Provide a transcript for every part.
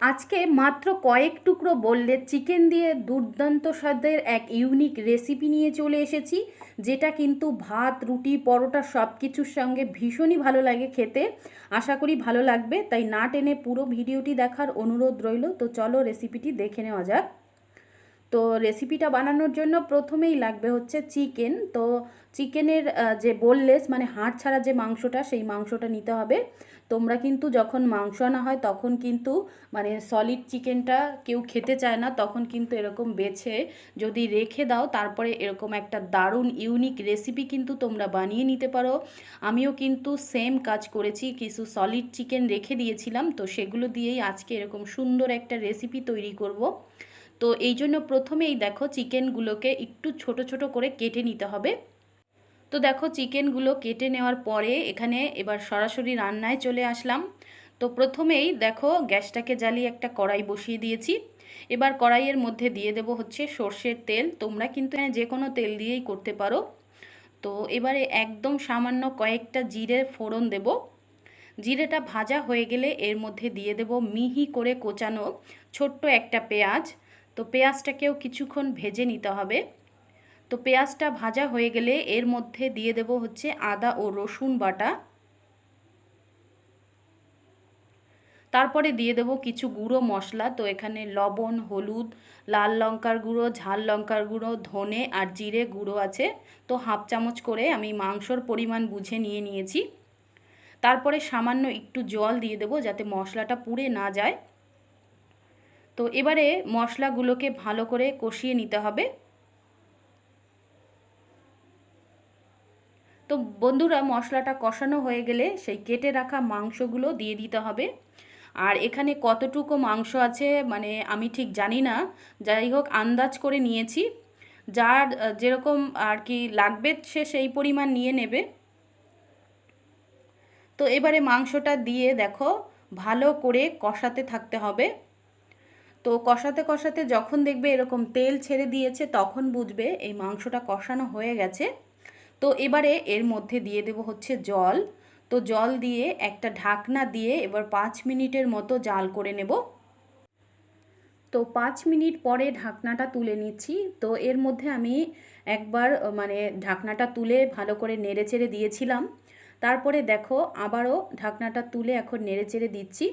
আজকে মাত্র কয়েক টুকরো বললে চিকেন দিয়ে দুর্দান্ত স্বাদের এক ইউনিক রেসিপি নিয়ে চলে এসেছি, যেটা কিন্তু ভাত, রুটি, পরোটা সব কিছুর সঙ্গে ভীষণই ভালো লাগে খেতে। আশা করি ভালো লাগবে, তাই না টেনে পুরো ভিডিওটি দেখার অনুরোধ রইল। তো চলো রেসিপিটি দেখে নেওয়া যাক। তো রেসিপিটা বানানোর জন্য প্রথমেই লাগবে হচ্ছে চিকেন তো চিকেনের যে বোললেস মানে হাড় ছাড়া যে মাংসটা, সেই মাংসটা নিতে হবে। তোমরা কিন্তু যখন মাংস আনা হয়, তখন কিন্তু মানে সলিড চিকেনটা কেউ খেতে চায় না, তখন কিন্তু এরকম বেছে, যদি রেখে দাও, তারপরে এরকম একটা দারুণ ইউনিক রেসিপি কিন্তু তোমরা বানিয়ে নিতে পারো। আমিও কিন্তু সেম কাজ করেছি, কিছু সলিড চিকেন রেখে দিয়েছিলাম, তো সেগুলো দিয়েই আজকে এরকম সুন্দর একটা রেসিপি তৈরি করব। তো এই জন্য প্রথমেই দেখো চিকেনগুলোকে একটু ছোট ছোট করে কেটে নিতে হবে। তো দেখো চিকেনগুলো কেটে নেওয়ার পরে এখানে এবার সরাসরি রান্নায় চলে আসলাম। তো প্রথমেই দেখো গ্যাসটাকে জ্বালিয়ে একটা কড়াই বসিয়ে দিয়েছি। এবার কড়াইয়ের মধ্যে দিয়ে দেব হচ্ছে সর্ষের তেল। তোমরা কিন্তু যে কোনো তেল দিয়েই করতে পারো। তো এবারে একদম সামান্য কয়েকটা জিরে ফোড়ন দেব। জিরেটা ভাজা হয়ে গেলে এর মধ্যে দিয়ে দেব মিহি করে কোচানো ছোট্ট একটা পেঁয়াজ। তো পেঁয়াজটাকেও কিছুক্ষণ ভেজে নিতে হবে। তো পেঁয়াজটা ভাজা হয়ে গেলে এর মধ্যে দিয়ে দেব হচ্ছে আদা ও রসুন বাটা। তারপরে দিয়ে দেব কিছু গুঁড়ো মশলা, তো এখানে লবণ, হলুদ, লাল লঙ্কার গুঁড়ো, ঝাল লঙ্কার গুঁড়ো, ধনে আর জিরে গুঁড়ো আছে। তো হাফ চামচ করে আমি মাংসর পরিমাণ বুঝে নিয়ে নিয়েছি। তারপরে সামান্য একটু জল দিয়ে দেবো যাতে মশলাটা পুড়ে না যায়। তো এবারে মশলাগুলোকে ভালো করে কষিয়ে নিতে হবে। তো বন্ধুরা, মশলাটা কষানো হয়ে গেলে সেই কেটে রাখা মাংসগুলো দিয়ে দিতে হবে। আর এখানে কতটুকু মাংস আছে মানে আমি ঠিক জানি না। যাই হোক, আন্দাজ করে নিয়েছি। যার যেরকম আর কি লাগবে সে সেই পরিমাণ নিয়ে নেবে। তো এবারে মাংসটা দিয়ে দেখো, ভালো করে কষাতে থাকতে হবে। তো কষাতে কষাতে যখন দেখবে এরকম তেল ছেড়ে দিয়েছে, তখন বুঝবে এই মাংসটা কষানো হয়ে গেছে। তো এবারে এর মধ্যে দিয়ে দেব হচ্ছে জল। তো জল দিয়ে একটা ঢাকনা দিয়ে এবার পাঁচ মিনিটের মতো জাল করে নেব। তো পাঁচ মিনিট পরে ঢাকনাটা তুলে নিচ্ছি। তো এর মধ্যে আমি একবার মানে ঢাকনাটা তুলে ভালো করে নেড়ে চেড়ে দিয়েছিলাম। তারপরে দেখো আবারও ঢাকনাটা তুলে এখন নেড়ে চেড়ে দিচ্ছি।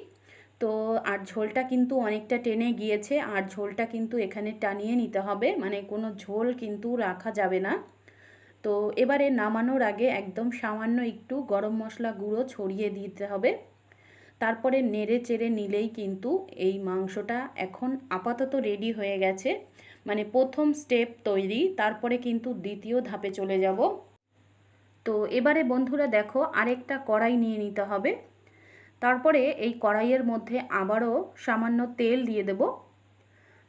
তো আর ঝোলটা কিন্তু অনেকটা টেনে গিয়েছে, আর ঝোলটা কিন্তু এখানে টানিয়ে নিতে হবে মানে কোনো ঝোল কিন্তু রাখা যাবে না। তো এবারে নামানোর আগে একদম সামান্য একটু গরম মশলা গুঁড়ো ছড়িয়ে দিতে হবে। তারপরে নেড়ে চেড়ে নিলেই কিন্তু এই মাংসটা এখন আপাতত রেডি হয়ে গেছে মানে প্রথম স্টেপ তৈরি, তারপরে কিন্তু দ্বিতীয় ধাপে চলে যাব। তো এবারে বন্ধুরা দেখো, আরেকটা কড়াই নিয়ে নিতে হবে। তারপরে এই কড়াইয়ের মধ্যে আবারও সামান্য তেল দিয়ে দেব।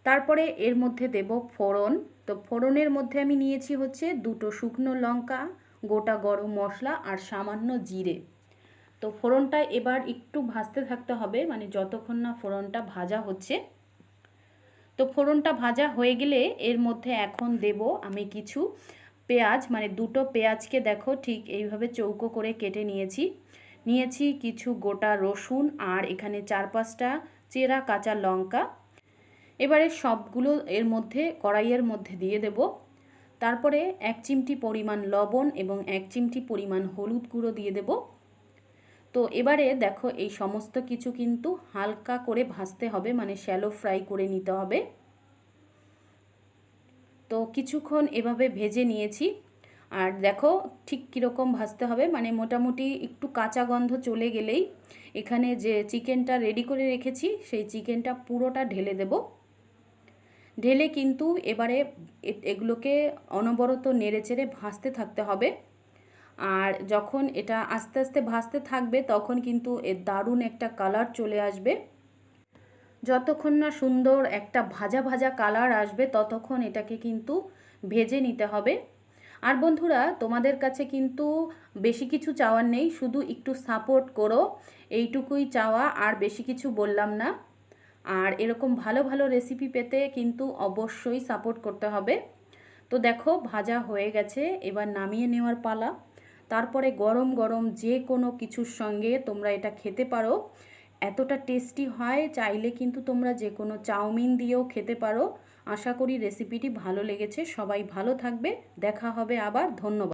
তারপরে এর মধ্যে দেব ফোড়ন। তো ফোড়নের মধ্যে আমি নিয়েছি হচ্ছে দুটো শুকনো লঙ্কা, গোটা গরম মশলা আর সামান্য জিরে। তো ফোড়নটা এবার একটু ভাজতে থাকতে হবে মানে যতক্ষণ না ফোড়নটা ভাজা হচ্ছে। তো ফোড়নটা ভাজা হয়ে গেলে এর মধ্যে এখন দেব আমি কিছু পেঁয়াজ মানে দুটো পেঁয়াজকে দেখো ঠিক এইভাবে চৌকো করে কেটে নিয়েছি। নিয়েছি কিছু গোটা রসুন আর এখানে চার পাঁচটা চেরা কাঁচা লঙ্কা। এবারে সবগুলো এর মধ্যে, কড়াইয়ের মধ্যে দিয়ে দেব। তারপরে এক চিমটি পরিমাণ লবণ এবং এক চিমটি পরিমাণ হলুদ গুঁড়ো দিয়ে দেব। তো এবারে দেখো এই সমস্ত কিছু কিন্তু হালকা করে ভাজতে হবে মানে শ্যালো ফ্রাই করে নিতে হবে। তো কিছুক্ষণ এভাবে ভেজে নিয়েছি। আর দেখো ঠিক কীরকম ভাজতে হবে। মানে মোটামুটি একটু কাঁচা গন্ধ চলে গেলেই এখানে যে চিকেনটা রেডি করে রেখেছি, সেই চিকেনটা পুরোটা ঢেলে দেব। ঢেলে কিন্তু এবারে এগুলোকে অনবরত নেড়ে চেড়ে ভাজতে থাকতে হবে। আর যখন এটা আস্তে আস্তে ভাজতে থাকবে, তখন কিন্তু এর দারুণ একটা কালার চলে আসবে। যতক্ষণ না সুন্দর একটা ভাজা ভাজা কালার আসবে, ততক্ষণ এটাকে কিন্তু ভেজে নিতে হবে। আর বন্ধুরা, তোমাদের কাছে কিন্তু বেশি কিছু চাওয়ার নেই, শুধু একটু সাপোর্ট করো। এইটুকুই চাওয়া, আর বেশি কিছু বললাম না। আর এরকম ভালো ভালো রেসিপি পেতে কিন্তু অবশ্যই সাপোর্ট করতে হবে। তো দেখো, ভাজা হয়ে গেছে, এবার নামিয়ে নেওয়ার পালা। তারপরে গরম গরম যে কোনো কিছুর সঙ্গে তোমরা এটা খেতে পারো। এতটা টেস্টি হয়, চাইলে কিন্তু তোমরা যে কোনো চাউমিন দিয়েও খেতে পারো। আশা করি রেসিপিটি ভালো লেগেছে। সবাই ভালো থাকবে। দেখা হবে আবার। ধন্যবাদ।